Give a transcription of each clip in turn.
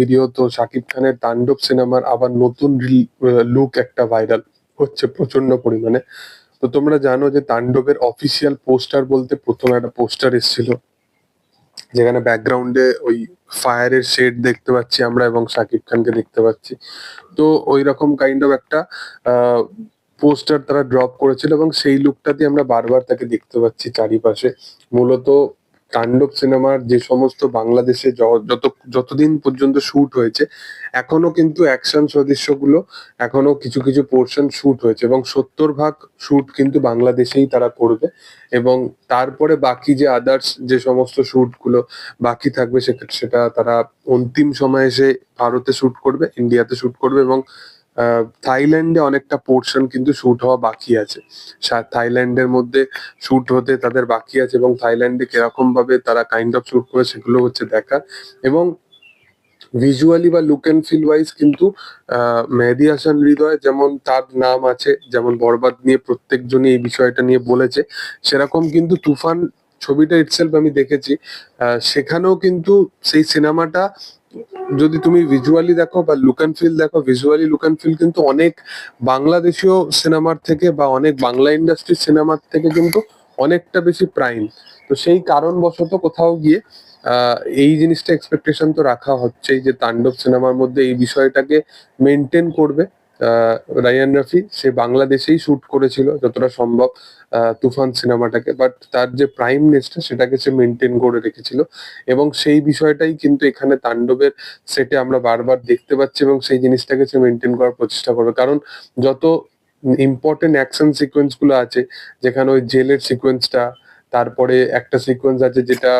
Video তো শাকিব খানের তাণ্ডব সিনেমার আবার নতুন লুক একটা ভাইরাল হচ্ছে পরিমাণে। তো তোমরা জানো যে তাণ্ডবের অফিসিয়াল পোস্টার বলতে প্রথম একটা পোস্টার এসেছিল, যেখানে ব্যাকগ্রাউন্ডে ওই ফায়ারের শেড দেখতে পাচ্ছি আমরা এবং শাকিব খানকে দেখতে পাচ্ছি। তো ওই রকম কাইন্ড অফ একটা পোস্টার তারা ড্রপ করেছিল এবং সেই লুকটাতে আমরা বারবার তাকে দেখতে পাচ্ছি চারিপাশে। মূলত তাণ্ডব সিনেমার যে সমস্ত বাংলাদেশে যত, যতদিন পর্যন্ত শুট হয়েছে, এখনও কিন্তু অ্যাকশন সদৃশ্যগুলো এখনও কিছু কিছু পোর্শন শুট হয়েছে এবং সত্তর ভাগ শুট কিন্তু বাংলাদেশেই তারা করবে এবং তারপরে বাকি যে আদার্স যে সমস্ত শুটগুলো বাকি থাকবে সেটা তারা অন্তিম সময়ে এসে ভারতে শুট করবে ইন্ডিয়াতে শুট করবে এবং থাইল্যান্ডে অনেকটা পোর্শন কিন্তু শুট হওয়া বাকি আছে। থাইল্যান্ডের মধ্যে শুট হতে তাদের বাকি আছে এবং থাইল্যান্ডে কীরকম ভাবে তারা কাইন্ড অফ শুট করে সেগুলো হচ্ছে দেখার। এবং ভিজুয়ালি বা লুক অ্যান্ড ফিল ওয়াইজ কিন্তু মেহেদি হাসান হৃদয় যেমন তার নাম আছে, যেমন বরবাদ নিয়ে প্রত্যেকজনই এই বিষয়টা নিয়ে বলেছে, সেরকম কিন্তু তুফান ছবিটা ইটসেলফ আমি দেখেছি। সেখানেও কিন্তু সেই সিনেমাটা যদি তুমি ভিজুয়ালি দেখো বা লুক অ্যান্ড ফিল দেখো ভিজুয়ালি লুক অ্যান্ড ফিল কিন্তু অনেক বাংলাদেশীয় সিনেমার থেকে বা অনেক বাংলা ইন্ডাস্ট্রির সিনেমার থেকে কিন্তু অনেকটা বেশি প্রাইম তো সেই কারণবশত কোথাও গিয়ে এই জিনিসটা এক্সপেকটেশন তো রাখা হচ্ছেই যে তাণ্ডব সিনেমার মধ্যে এই বিষয়টাকে মেনটেন করবে। রায়ান রাফি, সে বাংলাদেশেই শুট করেছিল যতটা সম্ভব তুফান সিনেমাটাকে বাট তার যে প্রাইমনেসটা সেটাকে সে মেনটেন করে রেখেছিল। এবং সেই বিষয়টাই কিন্তু এখানে তাণ্ডবের সেটে আমরা বারবার দেখতে পাচ্ছি এবং সেই জিনিসটাকে সে মেনটেন করার প্রচেষ্টা করবে। কারণ যত ইম্পর্টেন্ট অ্যাকশন সিকোয়েন্সগুলো আছে, যেখানে ওই জেলের সিকোয়েন্সটা তারপরে একটা সিকোয়েন্স আছে যেটা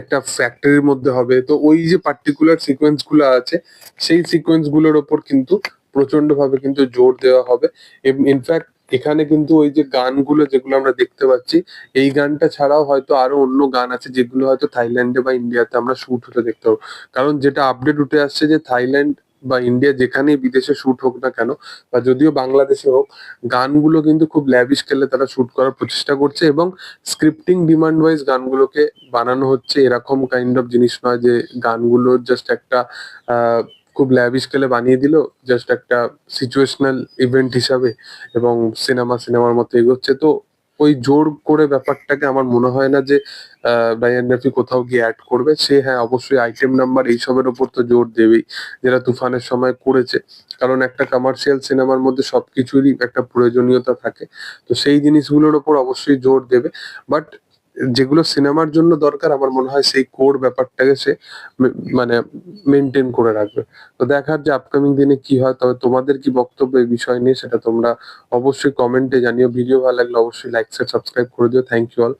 একটা ফ্যাক্টরির মধ্যে হবে, তো ওই যে পার্টিকুলার সিকোয়েন্সগুলো আছে, সেই সিকোয়েন্সগুলোর ওপর কিন্তু প্রচণ্ড ভাবে কিন্তু জোর দেওয়া হবে। ইনফ্যাক্ট এখানে কিন্তু ওই যে গানগুলো যেগুলো আমরা দেখতে পাচ্ছি, এই গানটা ছাড়াও হয়তো আরও অন্য গান আছে যেগুলো হয়তো থাইল্যান্ডে বা ইন্ডিয়াতে আমরা শুট হতে দেখতে পাবো। কারণ যেটা আপডেট উঠে আসছে যে থাইল্যান্ড বা ইন্ডিয়া যেখানেই বিদেশে শুট হোক না কেন, বা যদিও বাংলাদেশে হোক, গানগুলো কিন্তু খুব ল্যাভিশ স্কেলে তারা শুট করার প্রচেষ্টা করছে এবং স্ক্রিপ্টিং ডিমান্ড ওয়াইজ গানগুলোকে বানানো হচ্ছে। এরকম কাইন্ড অফ জিনিস নয় যে গানগুলো জাস্ট একটা খুব ল্যাভিশ স্কেলে বানিয়ে দিল জাস্ট একটা সিচুয়েশনাল ইভেন্ট হিসাবে এবং সিনেমা সিনেমার মতো এগোচ্ছে। তো ওই জোর করে ব্যাপারটাকে আমার মনে হয় না যে আহ, রায়ান রাফি কোথাও গিয়ে অ্যাড করবে। সে হ্যাঁ অবশ্যই আইটেম নাম্বার এইসবের ওপর তো জোর দেবেই যেটা তুফানের সময় করেছে। কারণ একটা কমার্শিয়াল সিনেমার মধ্যে সবকিছুরই একটা প্রয়োজনীয়তা থাকে। তো সেই জিনিসগুলোর ওপর অবশ্যই জোর দেবে। বাট যেগুলো সিনেমার জন্য দরকার, আমার মনে হয় সেই কোর ব্যাপারটাকে সে মানে মেনটেন করে রাখবে। তো দেখার যে আপকামিং দিনে কি হয়, তবে তোমাদের কি বক্তব্য এই বিষয় নিয়ে সেটা তোমরা অবশ্যই কমেন্টে জানিও। ভিডিও ভালো লাগলে অবশ্যই লাইক সাবস্ক্রাইব করে দিও। Thank you all